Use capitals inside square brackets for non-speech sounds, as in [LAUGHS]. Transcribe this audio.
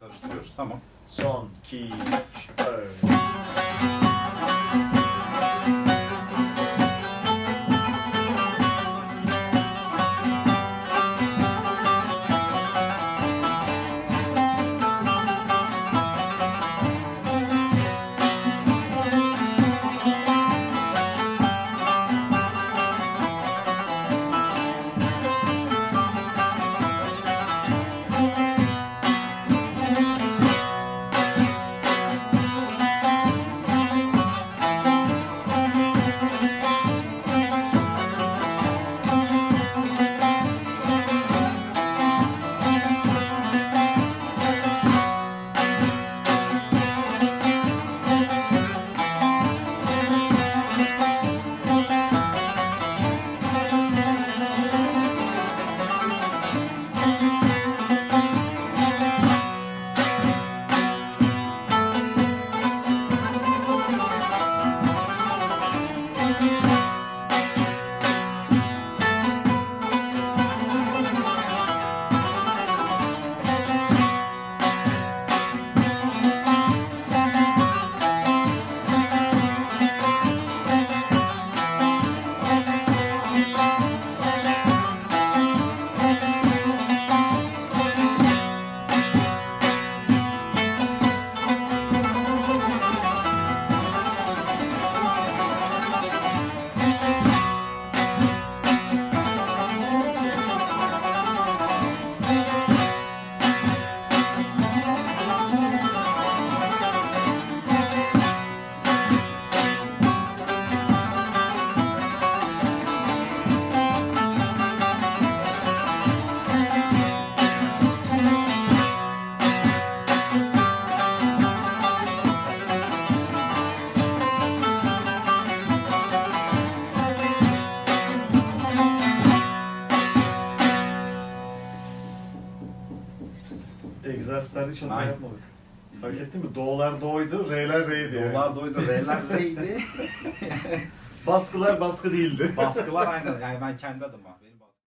Karıştırıyoruz. Tamam. Son, iki, üç, dört. Egzersizlerde hiç hata Aynen. yapmadık. Fark ettin mi? Do'lar do'ydu, R'ler R'ydi. yani. Dolar doydu, R'ler R'ydi. [LAUGHS] Baskılar baskı değildi. Baskılar aynı. Yani ben kendi adıma.